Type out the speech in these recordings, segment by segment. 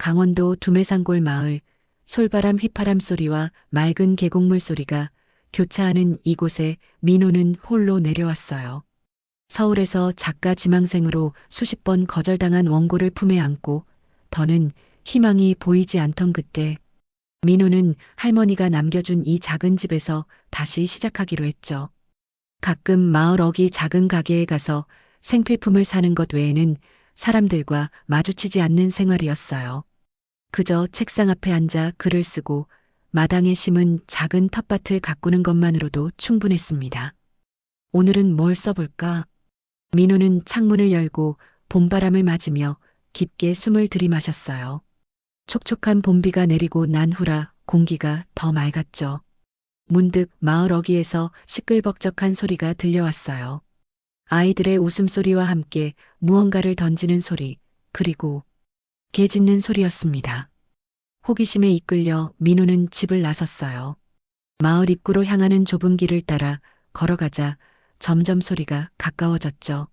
강원도 두매산골 마을 솔바람 휘파람 소리와 맑은 계곡물 소리가 교차하는 이곳에 민호는 홀로 내려왔어요. 서울에서 작가 지망생으로 수십 번 거절당한 원고를 품에 안고 더는 희망이 보이지 않던 그때 민호는 할머니가 남겨준 이 작은 집에서 다시 시작하기로 했죠. 가끔 마을 어기 작은 가게에 가서 생필품을 사는 것 외에는 사람들과 마주치지 않는 생활이었어요. 그저 책상 앞에 앉아 글을 쓰고 마당에 심은 작은 텃밭을 가꾸는 것만으로도 충분했습니다. 오늘은 뭘 써볼까? 민호는 창문을 열고 봄바람을 맞으며 깊게 숨을 들이마셨어요. 촉촉한 봄비가 내리고 난 후라 공기가 더 맑았죠. 문득 마을 어귀에서 시끌벅적한 소리가 들려왔어요. 아이들의 웃음소리와 함께 무언가를 던지는 소리, 그리고 개 짖는 소리였습니다. 호기심에 이끌려 민호는 집을 나섰어요. 마을 입구로 향하는 좁은 길을 따라 걸어가자 점점 소리가 가까워졌죠.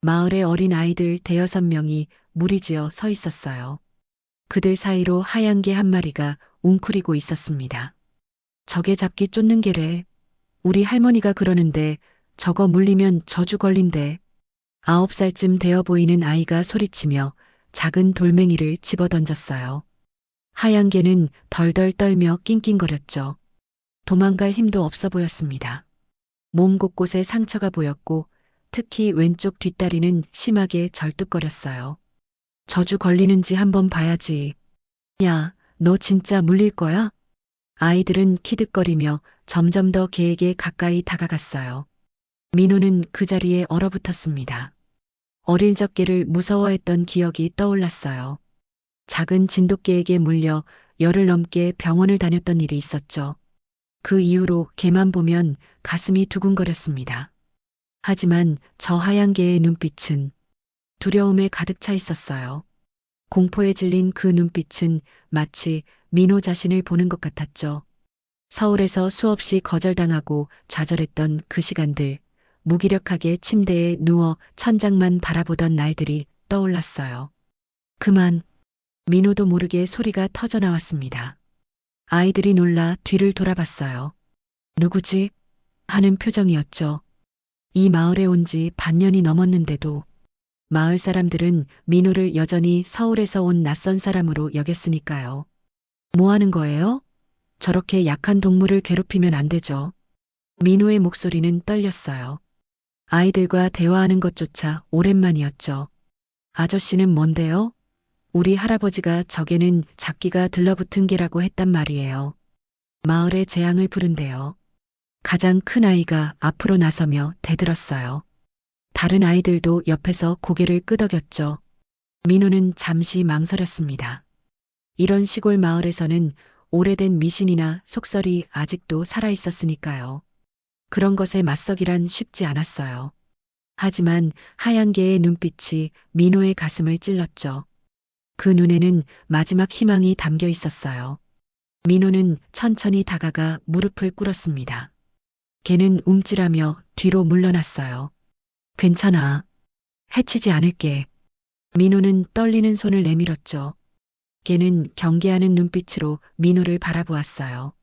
마을의 어린 아이들 대여섯 명이 무리지어 서 있었어요. 그들 사이로 하얀 개 한 마리가 웅크리고 있었습니다. 저게 잡기 쫓는 개래. 우리 할머니가 그러는데 저거 물리면 저주 걸린대. 아홉 살쯤 되어 보이는 아이가 소리치며 작은 돌멩이를 집어 던졌어요. 하얀 개는 덜덜 떨며 낑낑거렸죠. 도망갈 힘도 없어 보였습니다. 몸 곳곳에 상처가 보였고 특히 왼쪽 뒷다리는 심하게 절뚝거렸어요. 저주 걸리는지 한번 봐야지. 야, 너 진짜 물릴 거야? 아이들은 키득거리며 점점 더 개에게 가까이 다가갔어요. 민호는 그 자리에 얼어붙었습니다. 어릴 적 개를 무서워했던 기억이 떠올랐어요. 작은 진돗개에게 물려 열흘 넘게 병원을 다녔던 일이 있었죠. 그 이후로 개만 보면 가슴이 두근거렸습니다. 하지만 저 하얀 개의 눈빛은 두려움에 가득 차 있었어요. 공포에 질린 그 눈빛은 마치 민호 자신을 보는 것 같았죠. 서울에서 수없이 거절당하고 좌절했던 그 시간들, 무기력하게 침대에 누워 천장만 바라보던 날들이 떠올랐어요. 그만, 민호도 모르게 소리가 터져 나왔습니다. 아이들이 놀라 뒤를 돌아봤어요. 누구지? 하는 표정이었죠. 이 마을에 온 지 반년이 넘었는데도 마을 사람들은 민호를 여전히 서울에서 온 낯선 사람으로 여겼으니까요. 뭐 하는 거예요? 저렇게 약한 동물을 괴롭히면 안 되죠. 민호의 목소리는 떨렸어요. 아이들과 대화하는 것조차 오랜만이었죠. 아저씨는 뭔데요? 우리 할아버지가 저게는 잡기가 들러붙은 개라고 했단 말이에요. 마을의 재앙을 부른대요. 가장 큰 아이가 앞으로 나서며 대들었어요. 다른 아이들도 옆에서 고개를 끄덕였죠. 민호는 잠시 망설였습니다. 이런 시골 마을에서는 오래된 미신이나 속설이 아직도 살아 있었으니까요. 그런 것에 맞서기란 쉽지 않았어요. 하지만 하얀 개의 눈빛이 민호의 가슴을 찔렀죠. 그 눈에는 마지막 희망이 담겨 있었어요. 민호는 천천히 다가가 무릎을 꿇었습니다. 개는 움찔하며 뒤로 물러났어요. 괜찮아. 해치지 않을게. 민호는 떨리는 손을 내밀었죠. 개는 경계하는 눈빛으로 민호를 바라보았어요.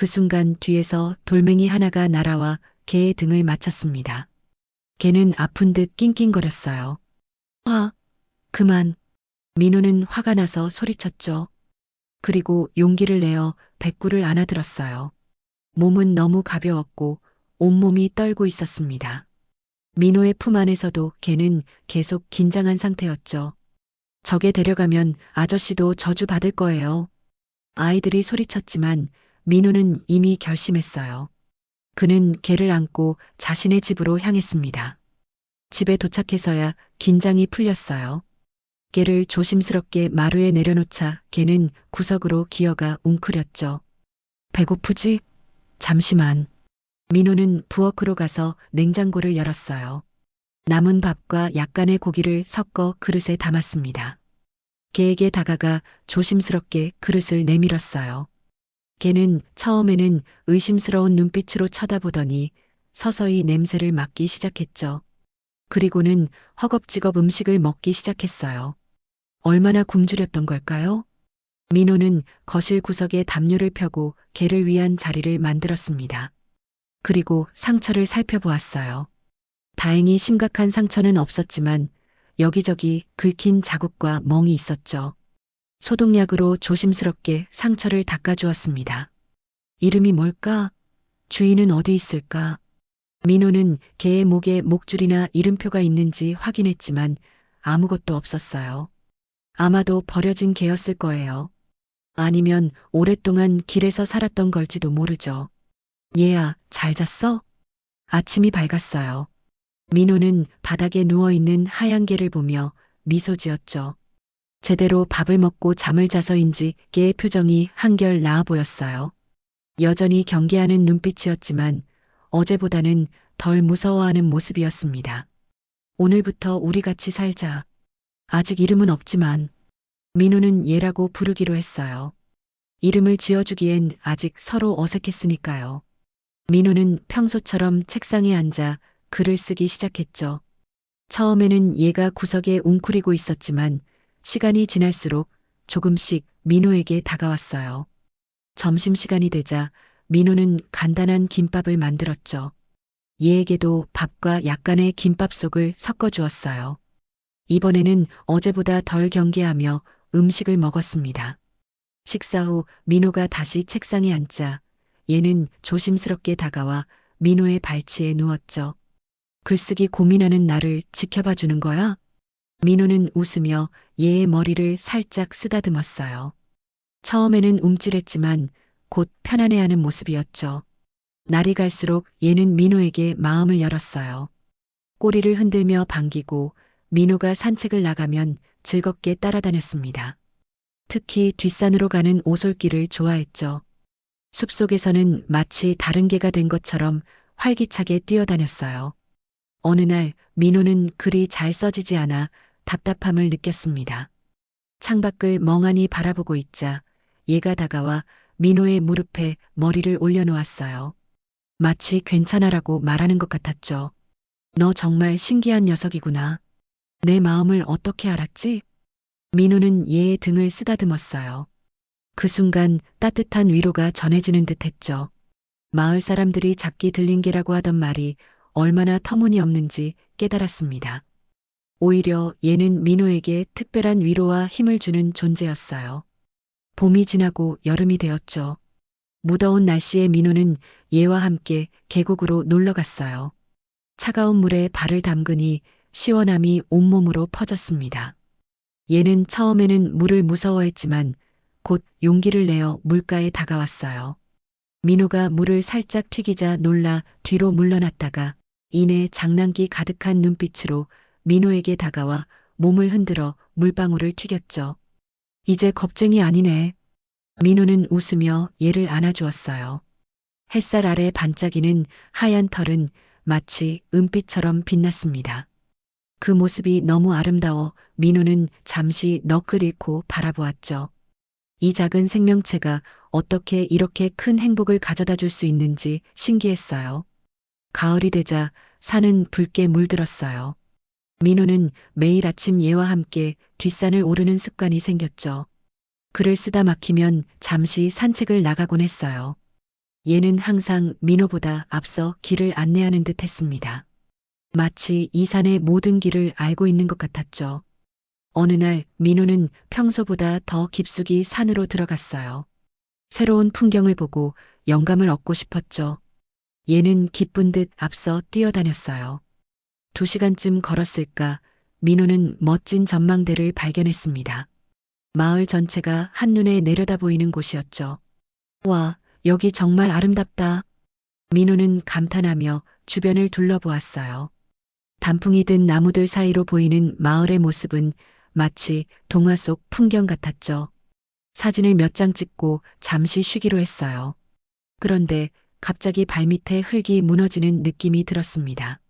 그 순간 뒤에서 돌멩이 하나가 날아와 개의 등을 맞췄습니다. 개는 아픈 듯 낑낑거렸어요. 화, 그만. 민호는 화가 나서 소리쳤죠. 그리고 용기를 내어 백구를 안아들었어요. 몸은 너무 가벼웠고 온몸이 떨고 있었습니다. 민호의 품 안에서도 개는 계속 긴장한 상태였죠. 적에 데려가면 아저씨도 저주 받을 거예요. 아이들이 소리쳤지만 민호는 이미 결심했어요. 그는 개를 안고 자신의 집으로 향했습니다. 집에 도착해서야 긴장이 풀렸어요. 개를 조심스럽게 마루에 내려놓자 개는 구석으로 기어가 웅크렸죠. 배고프지? 잠시만. 민호는 부엌으로 가서 냉장고를 열었어요. 남은 밥과 약간의 고기를 섞어 그릇에 담았습니다. 개에게 다가가 조심스럽게 그릇을 내밀었어요. 개는 처음에는 의심스러운 눈빛으로 쳐다보더니 서서히 냄새를 맡기 시작했죠. 그리고는 허겁지겁 음식을 먹기 시작했어요. 얼마나 굶주렸던 걸까요? 민호는 거실 구석에 담요를 펴고 개를 위한 자리를 만들었습니다. 그리고 상처를 살펴보았어요. 다행히 심각한 상처는 없었지만 여기저기 긁힌 자국과 멍이 있었죠. 소독약으로 조심스럽게 상처를 닦아주었습니다. 이름이 뭘까? 주인은 어디 있을까? 민호는 개의 목에 목줄이나 이름표가 있는지 확인했지만 아무것도 없었어요. 아마도 버려진 개였을 거예요. 아니면 오랫동안 길에서 살았던 걸지도 모르죠. 얘야, 잘 잤어? 아침이 밝았어요. 민호는 바닥에 누워있는 하얀 개를 보며 미소 지었죠. 제대로 밥을 먹고 잠을 자서인지 개의 표정이 한결 나아 보였어요. 여전히 경계하는 눈빛이었지만 어제보다는 덜 무서워하는 모습이었습니다. 오늘부터 우리 같이 살자. 아직 이름은 없지만 민호는 얘라고 부르기로 했어요. 이름을 지어주기엔 아직 서로 어색했으니까요. 민호는 평소처럼 책상에 앉아 글을 쓰기 시작했죠. 처음에는 얘가 구석에 웅크리고 있었지만 시간이 지날수록 조금씩 민호에게 다가왔어요. 점심시간이 되자 민호는 간단한 김밥을 만들었죠. 얘에게도 밥과 약간의 김밥 속을 섞어 주었어요. 이번에는 어제보다 덜 경계하며 음식을 먹었습니다. 식사 후 민호가 다시 책상에 앉자 얘는 조심스럽게 다가와 민호의 발치에 누웠죠. 글쓰기 고민하는 나를 지켜봐 주는 거야? 민호는 웃으며 얘의 머리를 살짝 쓰다듬었어요. 처음에는 움찔했지만 곧 편안해하는 모습이었죠. 날이 갈수록 얘는 민호에게 마음을 열었어요. 꼬리를 흔들며 반기고 민호가 산책을 나가면 즐겁게 따라다녔습니다. 특히 뒷산으로 가는 오솔길을 좋아했죠. 숲속에서는 마치 다른 개가 된 것처럼 활기차게 뛰어다녔어요. 어느 날 민호는 글이 잘 써지지 않아 답답함을 느꼈습니다. 창밖을 멍하니 바라보고 있자 얘가 다가와 민호의 무릎에 머리를 올려놓았어요. 마치 괜찮아라고 말하는 것 같았죠. 너 정말 신기한 녀석이구나. 내 마음을 어떻게 알았지? 민호는 얘의 등을 쓰다듬었어요. 그 순간 따뜻한 위로가 전해지는 듯 했죠. 마을 사람들이 잡기 들린 개라고 하던 말이 얼마나 터무니없는지 깨달았습니다. 오히려 얘는 민호에게 특별한 위로와 힘을 주는 존재였어요. 봄이 지나고 여름이 되었죠. 무더운 날씨에 민호는 얘와 함께 계곡으로 놀러 갔어요. 차가운 물에 발을 담그니 시원함이 온몸으로 퍼졌습니다. 얘는 처음에는 물을 무서워했지만 곧 용기를 내어 물가에 다가왔어요. 민호가 물을 살짝 튀기자 놀라 뒤로 물러났다가 이내 장난기 가득한 눈빛으로 민호에게 다가와 몸을 흔들어 물방울을 튀겼죠. 이제 겁쟁이 아니네. 민호는 웃으며 얘를 안아주었어요. 햇살 아래 반짝이는 하얀 털은 마치 은빛처럼 빛났습니다. 그 모습이 너무 아름다워 민호는 잠시 넋을 잃고 바라보았죠. 이 작은 생명체가 어떻게 이렇게 큰 행복을 가져다 줄 수 있는지 신기했어요. 가을이 되자 산은 붉게 물들었어요. 민호는 매일 아침 얘와 함께 뒷산을 오르는 습관이 생겼죠. 글을 쓰다 막히면 잠시 산책을 나가곤 했어요. 얘는 항상 민호보다 앞서 길을 안내하는 듯 했습니다. 마치 이 산의 모든 길을 알고 있는 것 같았죠. 어느 날 민호는 평소보다 더 깊숙이 산으로 들어갔어요. 새로운 풍경을 보고 영감을 얻고 싶었죠. 얘는 기쁜 듯 앞서 뛰어다녔어요. 두 시간쯤 걸었을까 민호는 멋진 전망대를 발견했습니다. 마을 전체가 한눈에 내려다 보이는 곳이었죠. 와, 여기 정말 아름답다. 민호는 감탄하며 주변을 둘러보았어요. 단풍이 든 나무들 사이로 보이는 마을의 모습은 마치 동화 속 풍경 같았죠. 사진을 몇 장 찍고 잠시 쉬기로 했어요. 그런데 갑자기 발밑에 흙이 무너지는 느낌이 들었습니다.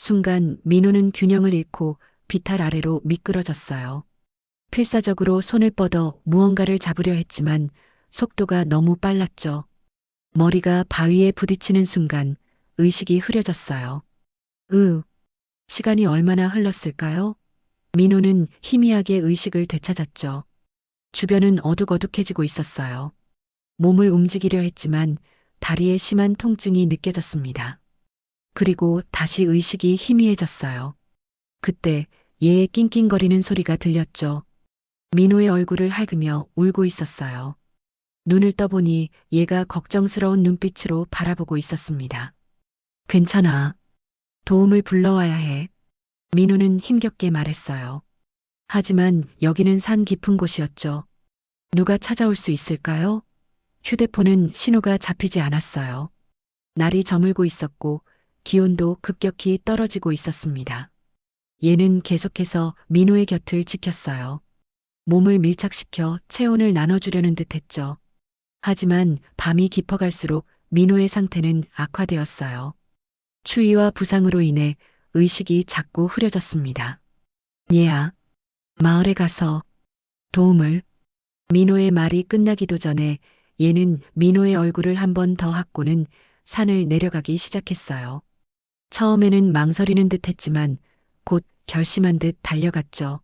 아! 순간 민호는 균형을 잃고 비탈 아래로 미끄러졌어요. 필사적으로 손을 뻗어 무언가를 잡으려 했지만 속도가 너무 빨랐죠. 머리가 바위에 부딪히는 순간 의식이 흐려졌어요. 으, 시간이 얼마나 흘렀을까요? 민호는 희미하게 의식을 되찾았죠. 주변은 어둑어둑해지고 있었어요. 몸을 움직이려 했지만 다리에 심한 통증이 느껴졌습니다. 그리고 다시 의식이 희미해졌어요. 그때 얘의 낑낑거리는 소리가 들렸죠. 민호의 얼굴을 핥으며 울고 있었어요. 눈을 떠보니 얘가 걱정스러운 눈빛으로 바라보고 있었습니다. 괜찮아. 도움을 불러와야 해. 민호는 힘겹게 말했어요. 하지만 여기는 산 깊은 곳이었죠. 누가 찾아올 수 있을까요? 휴대폰은 신호가 잡히지 않았어요. 날이 저물고 있었고 기온도 급격히 떨어지고 있었습니다. 얘는 계속해서 민호의 곁을 지켰어요. 몸을 밀착시켜 체온을 나눠주려는 듯 했죠. 하지만 밤이 깊어갈수록 민호의 상태는 악화되었어요. 추위와 부상으로 인해 의식이 자꾸 흐려졌습니다. 얘야, 마을에 가서 도움을. 민호의 말이 끝나기도 전에 얘는 민호의 얼굴을 한 번더 핥고는 산을 내려가기 시작했어요. 처음에는 망설이는 듯 했지만 곧 결심한 듯 달려갔죠.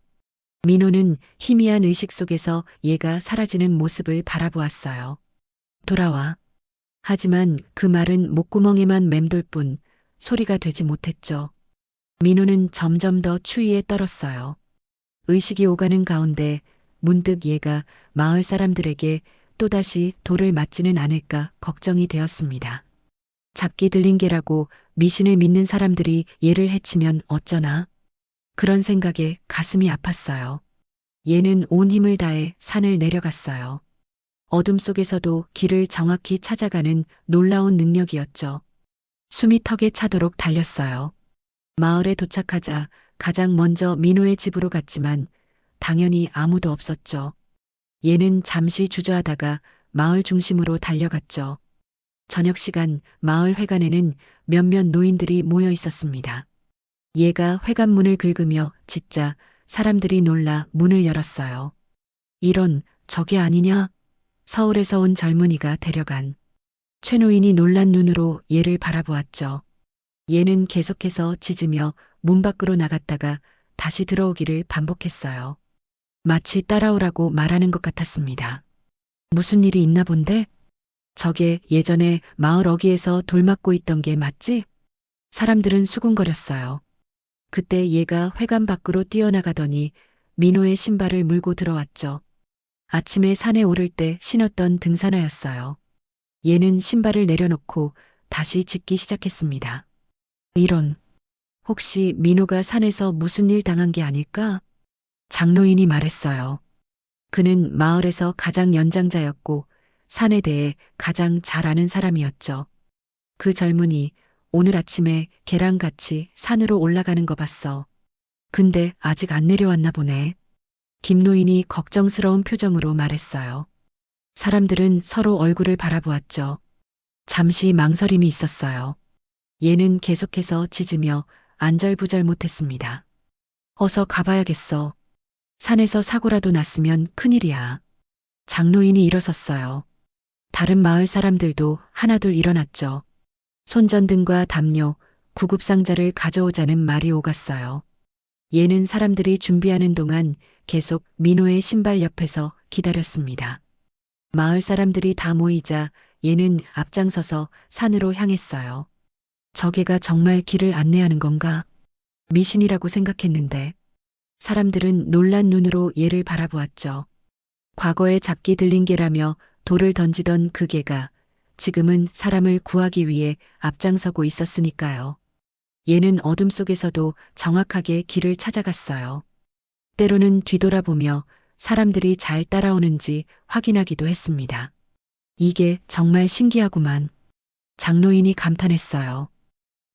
민호는 희미한 의식 속에서 얘가 사라지는 모습을 바라보았어요. 돌아와. 하지만 그 말은 목구멍에만 맴돌 뿐 소리가 되지 못했죠. 민호는 점점 더 추위에 떨었어요. 의식이 오가는 가운데 문득 얘가 마을 사람들에게 또다시 돌을 맞지는 않을까 걱정이 되었습니다. 잡기 들린 개라고 미신을 믿는 사람들이 얘를 해치면 어쩌나? 그런 생각에 가슴이 아팠어요. 얘는 온 힘을 다해 산을 내려갔어요. 어둠 속에서도 길을 정확히 찾아가는 놀라운 능력이었죠. 숨이 턱에 차도록 달렸어요. 마을에 도착하자 가장 먼저 민호의 집으로 갔지만 당연히 아무도 없었죠. 얘는 잠시 주저하다가 마을 중심으로 달려갔죠. 저녁 시간 마을 회관에는 몇몇 노인들이 모여 있었습니다. 얘가 회관 문을 긁으며 짓자 사람들이 놀라 문을 열었어요. 이런 저게 아니냐? 서울에서 온 젊은이가 데려간. 최 노인이 놀란 눈으로 얘를 바라보았죠. 얘는 계속해서 짖으며 문 밖으로 나갔다가 다시 들어오기를 반복했어요. 마치 따라오라고 말하는 것 같았습니다. 무슨 일이 있나 본데? 저게 예전에 마을 어귀에서 돌 맞고 있던 게 맞지? 사람들은 수군거렸어요. 그때 얘가 회관 밖으로 뛰어나가더니 민호의 신발을 물고 들어왔죠. 아침에 산에 오를 때 신었던 등산화였어요. 얘는 신발을 내려놓고 다시 짖기 시작했습니다. 이런, 혹시 민호가 산에서 무슨 일 당한 게 아닐까? 장로인이 말했어요. 그는 마을에서 가장 연장자였고 산에 대해 가장 잘 아는 사람이었죠. 그 젊은이 오늘 아침에 개랑같이 산으로 올라가는 거 봤어. 근데 아직 안 내려왔나 보네. 김노인이 걱정스러운 표정으로 말했어요. 사람들은 서로 얼굴을 바라보았죠. 잠시 망설임이 있었어요. 얘는 계속해서 짖으며 안절부절 못했습니다. 어서 가봐야겠어. 산에서 사고라도 났으면 큰일이야. 장로인이 일어섰어요. 다른 마을 사람들도 하나둘 일어났죠. 손전등과 담요, 구급상자를 가져오자는 말이 오갔어요. 얘는 사람들이 준비하는 동안 계속 민호의 신발 옆에서 기다렸습니다. 마을 사람들이 다 모이자 얘는 앞장서서 산으로 향했어요. 저게가 정말 길을 안내하는 건가? 미신이라고 생각했는데 사람들은 놀란 눈으로 얘를 바라보았죠. 과거에 잡기 들린 개라며 돌을 던지던 그 개가 지금은 사람을 구하기 위해 앞장서고 있었으니까요. 얘는 어둠 속에서도 정확하게 길을 찾아갔어요. 때로는 뒤돌아보며 사람들이 잘 따라오는지 확인하기도 했습니다. 이게 정말 신기하구만. 장로인이 감탄했어요.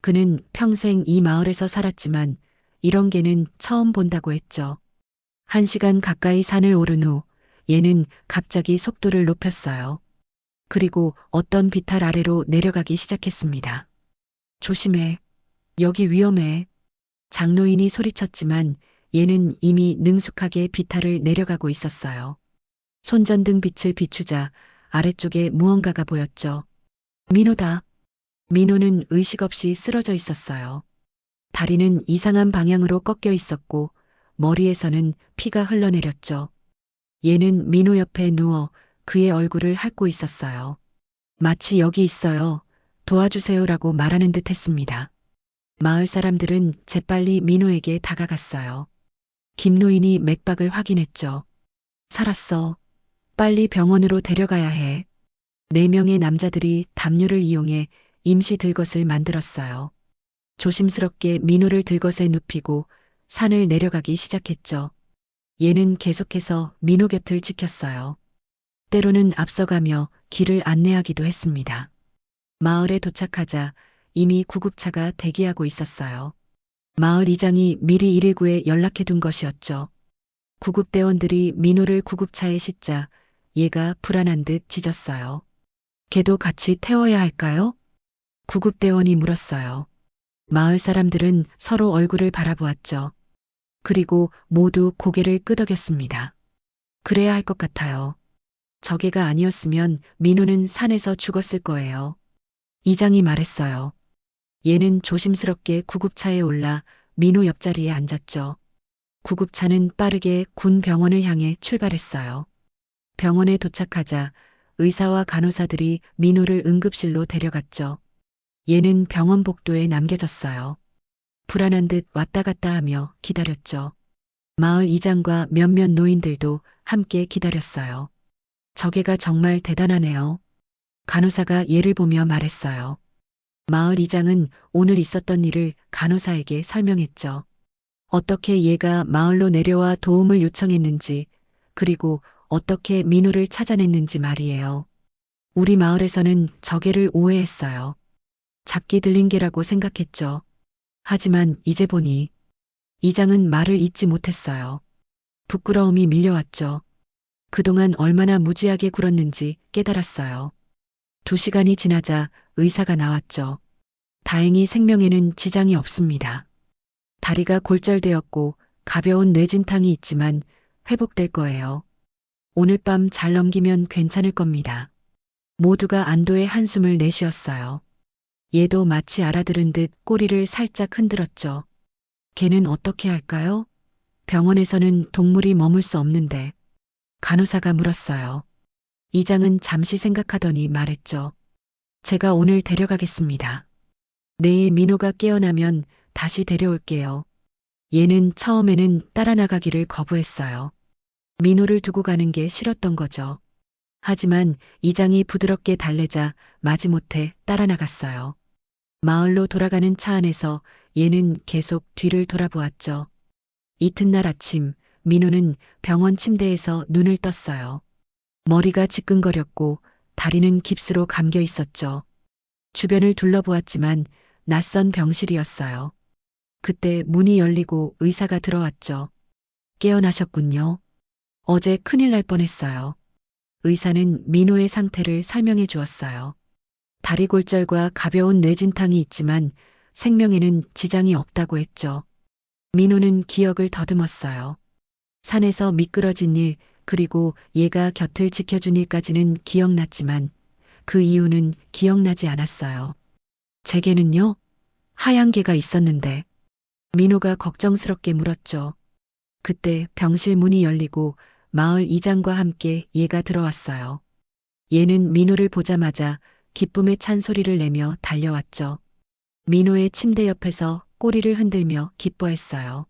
그는 평생 이 마을에서 살았지만 이런 개는 처음 본다고 했죠. 한 시간 가까이 산을 오른 후 얘는 갑자기 속도를 높였어요. 그리고 어떤 비탈 아래로 내려가기 시작했습니다. 조심해. 여기 위험해. 장로인이 소리쳤지만 얘는 이미 능숙하게 비탈을 내려가고 있었어요. 손전등 빛을 비추자 아래쪽에 무언가가 보였죠. 민호다. 민호는 의식 없이 쓰러져 있었어요. 다리는 이상한 방향으로 꺾여 있었고 머리에서는 피가 흘러내렸죠. 얘는 민호 옆에 누워 그의 얼굴을 핥고 있었어요. 마치 여기 있어요. 도와주세요라고 말하는 듯 했습니다. 마을 사람들은 재빨리 민호에게 다가갔어요. 김노인이 맥박을 확인했죠. 살았어. 빨리 병원으로 데려가야 해. 네 명의 남자들이 담요를 이용해 임시 들것을 만들었어요. 조심스럽게 민호를 들것에 눕히고 산을 내려가기 시작했죠. 얘는 계속해서 민호 곁을 지켰어요. 때로는 앞서가며 길을 안내하기도 했습니다. 마을에 도착하자 이미 구급차가 대기하고 있었어요. 마을 이장이 미리 119에 연락해 둔 것이었죠. 구급대원들이 민호를 구급차에 싣자 얘가 불안한 듯 짖었어요. 걔도 같이 태워야 할까요? 구급대원이 물었어요. 마을 사람들은 서로 얼굴을 바라보았죠. 그리고 모두 고개를 끄덕였습니다. 그래야 할 것 같아요. 저게가 아니었으면 민호는 산에서 죽었을 거예요. 이장이 말했어요. 얘는 조심스럽게 구급차에 올라 민호 옆자리에 앉았죠. 구급차는 빠르게 군 병원을 향해 출발했어요. 병원에 도착하자 의사와 간호사들이 민호를 응급실로 데려갔죠. 얘는 병원 복도에 남겨졌어요. 불안한 듯 왔다 갔다 하며 기다렸죠. 마을 이장과 몇몇 노인들도 함께 기다렸어요. 저게가 정말 대단하네요. 간호사가 얘를 보며 말했어요. 마을 이장은 오늘 있었던 일을 간호사에게 설명했죠. 어떻게 얘가 마을로 내려와 도움을 요청했는지, 그리고 어떻게 민호를 찾아냈는지 말이에요. 우리 마을에서는 저게를 오해했어요. 잡기 들린 개라고 생각했죠. 하지만 이제 보니 이장은 말을 잇지 못했어요. 부끄러움이 밀려왔죠. 그동안 얼마나 무지하게 굴었는지 깨달았어요. 두 시간이 지나자 의사가 나왔죠. 다행히 생명에는 지장이 없습니다. 다리가 골절되었고 가벼운 뇌진탕이 있지만 회복될 거예요. 오늘 밤 잘 넘기면 괜찮을 겁니다. 모두가 안도의 한숨을 내쉬었어요. 얘도 마치 알아들은 듯 꼬리를 살짝 흔들었죠. 걔는 어떻게 할까요? 병원에서는 동물이 머물 수 없는데. 간호사가 물었어요. 이장은 잠시 생각하더니 말했죠. 제가 오늘 데려가겠습니다. 내일 민호가 깨어나면 다시 데려올게요. 얘는 처음에는 따라 나가기를 거부했어요. 민호를 두고 가는 게 싫었던 거죠. 하지만 이장이 부드럽게 달래자 마지못해 따라 나갔어요. 마을로 돌아가는 차 안에서 얘는 계속 뒤를 돌아보았죠. 이튿날 아침 민호는 병원 침대에서 눈을 떴어요. 머리가 지끈거렸고 다리는 깁스로 감겨 있었죠. 주변을 둘러보았지만 낯선 병실이었어요. 그때 문이 열리고 의사가 들어왔죠. 깨어나셨군요. 어제 큰일 날 뻔했어요. 의사는 민호의 상태를 설명해 주었어요. 다리 골절과 가벼운 뇌진탕이 있지만 생명에는 지장이 없다고 했죠. 민호는 기억을 더듬었어요. 산에서 미끄러진 일, 그리고 얘가 곁을 지켜준 일까지는 기억났지만 그 이유는 기억나지 않았어요. 제게는요? 하얀 개가 있었는데 민호가 걱정스럽게 물었죠. 그때 병실 문이 열리고 마을 이장과 함께 얘가 들어왔어요. 얘는 민호를 보자마자 기쁨에 찬 소리를 내며 달려왔죠. 민호의 침대 옆에서 꼬리를 흔들며 기뻐했어요.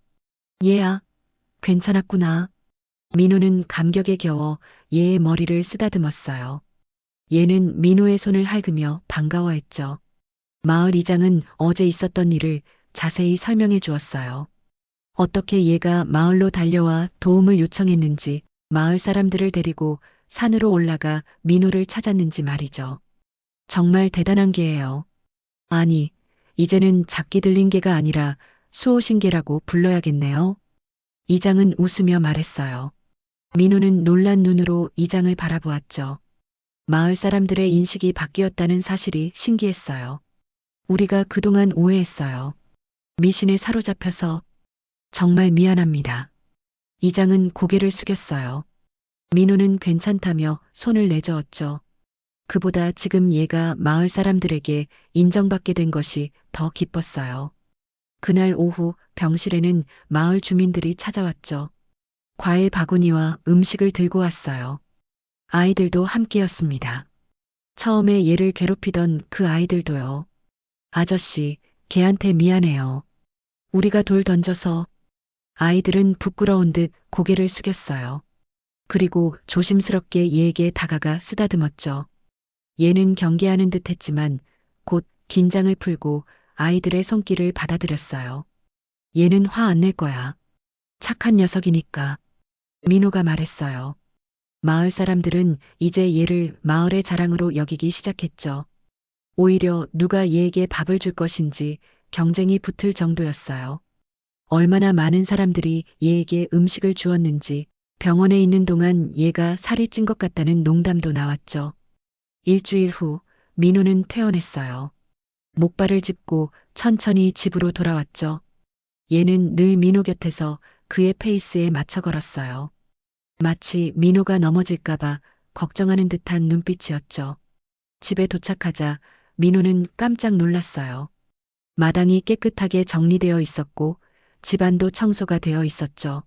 얘야, 괜찮았구나. 민호는 감격에 겨워 얘의 머리를 쓰다듬었어요. 얘는 민호의 손을 핥으며 반가워했죠. 마을 이장은 어제 있었던 일을 자세히 설명해 주었어요. 어떻게 얘가 마을로 달려와 도움을 요청했는지, 마을 사람들을 데리고 산으로 올라가 민호를 찾았는지 말이죠. 정말 대단한 개예요. 아니, 이제는 잡기 들린 개가 아니라 수호신 개라고 불러야겠네요. 이장은 웃으며 말했어요. 민호는 놀란 눈으로 이장을 바라보았죠. 마을 사람들의 인식이 바뀌었다는 사실이 신기했어요. 우리가 그동안 오해했어요. 미신에 사로잡혀서 정말 미안합니다. 이장은 고개를 숙였어요. 민호는 괜찮다며 손을 내저었죠. 그보다 지금 얘가 마을 사람들에게 인정받게 된 것이 더 기뻤어요. 그날 오후 병실에는 마을 주민들이 찾아왔죠. 과일 바구니와 음식을 들고 왔어요. 아이들도 함께였습니다. 처음에 얘를 괴롭히던 그 아이들도요. 아저씨, 걔한테 미안해요. 우리가 돌 던져서 아이들은 부끄러운 듯 고개를 숙였어요. 그리고 조심스럽게 얘에게 다가가 쓰다듬었죠. 얘는 경계하는 듯 했지만 곧 긴장을 풀고 아이들의 손길을 받아들였어요. 얘는 화 안 낼 거야. 착한 녀석이니까. 민호가 말했어요. 마을 사람들은 이제 얘를 마을의 자랑으로 여기기 시작했죠. 오히려 누가 얘에게 밥을 줄 것인지 경쟁이 붙을 정도였어요. 얼마나 많은 사람들이 얘에게 음식을 주었는지 병원에 있는 동안 얘가 살이 찐 것 같다는 농담도 나왔죠. 일주일 후 민호는 퇴원했어요. 목발을 짚고 천천히 집으로 돌아왔죠. 얘는 늘 민호 곁에서 그의 페이스에 맞춰 걸었어요. 마치 민호가 넘어질까봐 걱정하는 듯한 눈빛이었죠. 집에 도착하자 민호는 깜짝 놀랐어요. 마당이 깨끗하게 정리되어 있었고 집안도 청소가 되어 있었죠.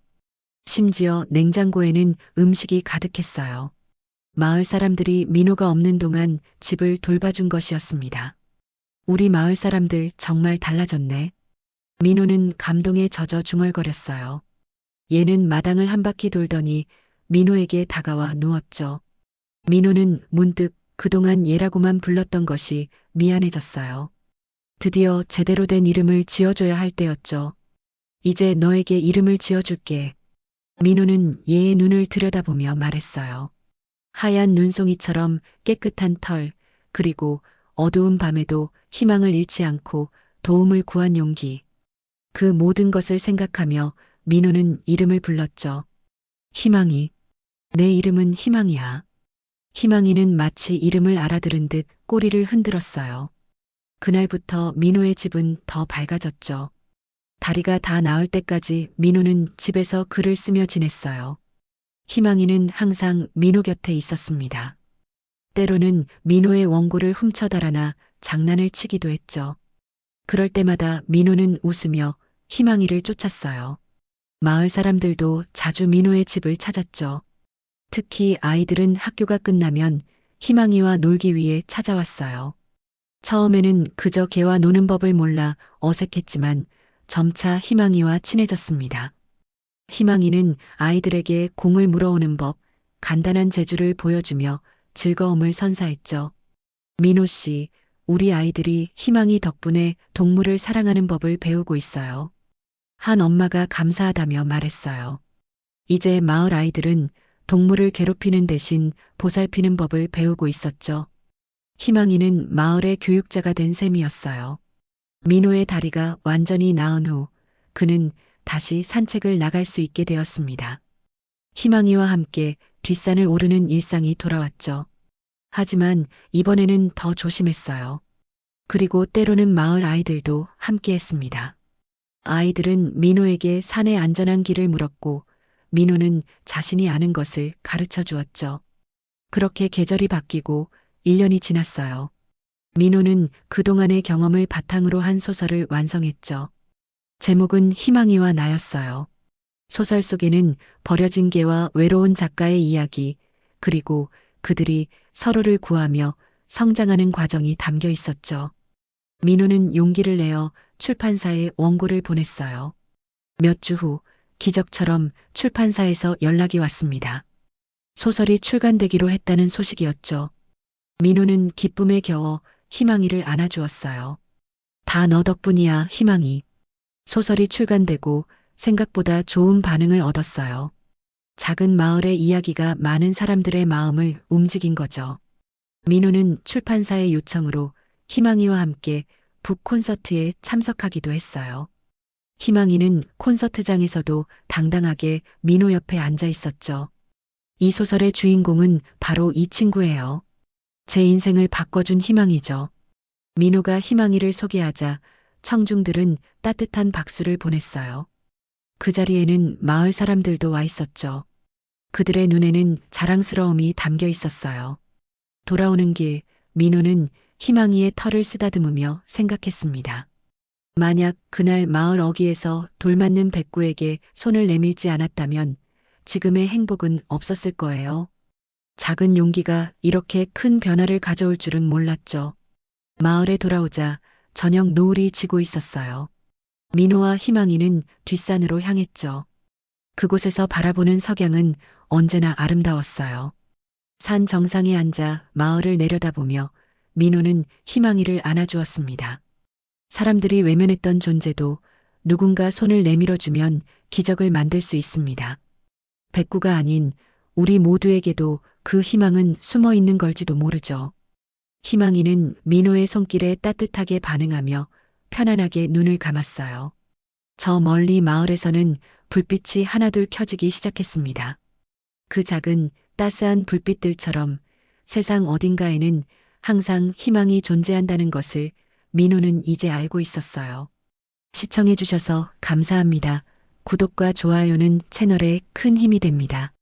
심지어 냉장고에는 음식이 가득했어요. 마을 사람들이 민호가 없는 동안 집을 돌봐준 것이었습니다. 우리 마을 사람들 정말 달라졌네. 민호는 감동에 젖어 중얼거렸어요. 얘는 마당을 한 바퀴 돌더니 민호에게 다가와 누웠죠. 민호는 문득 그동안 얘라고만 불렀던 것이 미안해졌어요. 드디어 제대로 된 이름을 지어줘야 할 때였죠. 이제 너에게 이름을 지어줄게. 민호는 얘의 눈을 들여다보며 말했어요. 하얀 눈송이처럼 깨끗한 털, 그리고 어두운 밤에도 희망을 잃지 않고 도움을 구한 용기. 그 모든 것을 생각하며 민호는 이름을 불렀죠. 희망이. 내 이름은 희망이야. 희망이는 마치 이름을 알아들은 듯 꼬리를 흔들었어요. 그날부터 민호의 집은 더 밝아졌죠. 다리가 다 나을 때까지 민호는 집에서 글을 쓰며 지냈어요. 희망이는 항상 민호 곁에 있었습니다. 때로는 민호의 원고를 훔쳐 달아나 장난을 치기도 했죠. 그럴 때마다 민호는 웃으며 희망이를 쫓았어요. 마을 사람들도 자주 민호의 집을 찾았죠. 특히 아이들은 학교가 끝나면 희망이와 놀기 위해 찾아왔어요. 처음에는 그저 개와 노는 법을 몰라 어색했지만 점차 희망이와 친해졌습니다. 희망이는 아이들에게 공을 물어오는 법, 간단한 재주를 보여주며 즐거움을 선사했죠. 민호 씨, 우리 아이들이 희망이 덕분에 동물을 사랑하는 법을 배우고 있어요. 한 엄마가 감사하다며 말했어요. 이제 마을 아이들은 동물을 괴롭히는 대신 보살피는 법을 배우고 있었죠. 희망이는 마을의 교육자가 된 셈이었어요. 민호의 다리가 완전히 나은 후 그는 다시 산책을 나갈 수 있게 되었습니다. 희망이와 함께 뒷산을 오르는 일상이 돌아왔죠. 하지만 이번에는 더 조심했어요. 그리고 때로는 마을 아이들도 함께 했습니다. 아이들은 민호에게 산의 안전한 길을 물었고 민호는 자신이 아는 것을 가르쳐 주었죠. 그렇게 계절이 바뀌고 1년이 지났어요. 민호는 그동안의 경험을 바탕으로 한 소설을 완성했죠. 제목은 희망이와 나였어요. 소설 속에는 버려진 개와 외로운 작가의 이야기, 그리고 그들이 서로를 구하며 성장하는 과정이 담겨 있었죠. 민호는 용기를 내어 출판사에 원고를 보냈어요. 몇 주 후 기적처럼 출판사에서 연락이 왔습니다. 소설이 출간되기로 했다는 소식이었죠. 민호는 기쁨에 겨워 희망이를 안아주었어요. 다 너 덕분이야, 희망이. 소설이 출간되고 생각보다 좋은 반응을 얻었어요. 작은 마을의 이야기가 많은 사람들의 마음을 움직인 거죠. 민호는 출판사의 요청으로 희망이와 함께 북 콘서트에 참석하기도 했어요. 희망이는 콘서트장에서도 당당하게 민호 옆에 앉아 있었죠. 이 소설의 주인공은 바로 이 친구예요. 제 인생을 바꿔준 희망이죠. 민호가 희망이를 소개하자 청중들은 따뜻한 박수를 보냈어요. 그 자리에는 마을 사람들도 와 있었죠. 그들의 눈에는 자랑스러움이 담겨 있었어요. 돌아오는 길, 민호는 희망이의 털을 쓰다듬으며 생각했습니다. 만약 그날 마을 어귀에서 돌 맞는 백구에게 손을 내밀지 않았다면 지금의 행복은 없었을 거예요. 작은 용기가 이렇게 큰 변화를 가져올 줄은 몰랐죠. 마을에 돌아오자 저녁 노을이 지고 있었어요. 민호와 희망이는 뒷산으로 향했죠. 그곳에서 바라보는 석양은 언제나 아름다웠어요. 산 정상에 앉아 마을을 내려다보며 민호는 희망이를 안아주었습니다. 사람들이 외면했던 존재도 누군가 손을 내밀어주면 기적을 만들 수 있습니다. 백구가 아닌 우리 모두에게도 그 희망은 숨어 있는 걸지도 모르죠. 희망이는 민호의 손길에 따뜻하게 반응하며 편안하게 눈을 감았어요. 저 멀리 마을에서는 불빛이 하나둘 켜지기 시작했습니다. 그 작은 따스한 불빛들처럼 세상 어딘가에는 항상 희망이 존재한다는 것을 민호는 이제 알고 있었어요. 시청해주셔서 감사합니다. 구독과 좋아요는 채널에 큰 힘이 됩니다.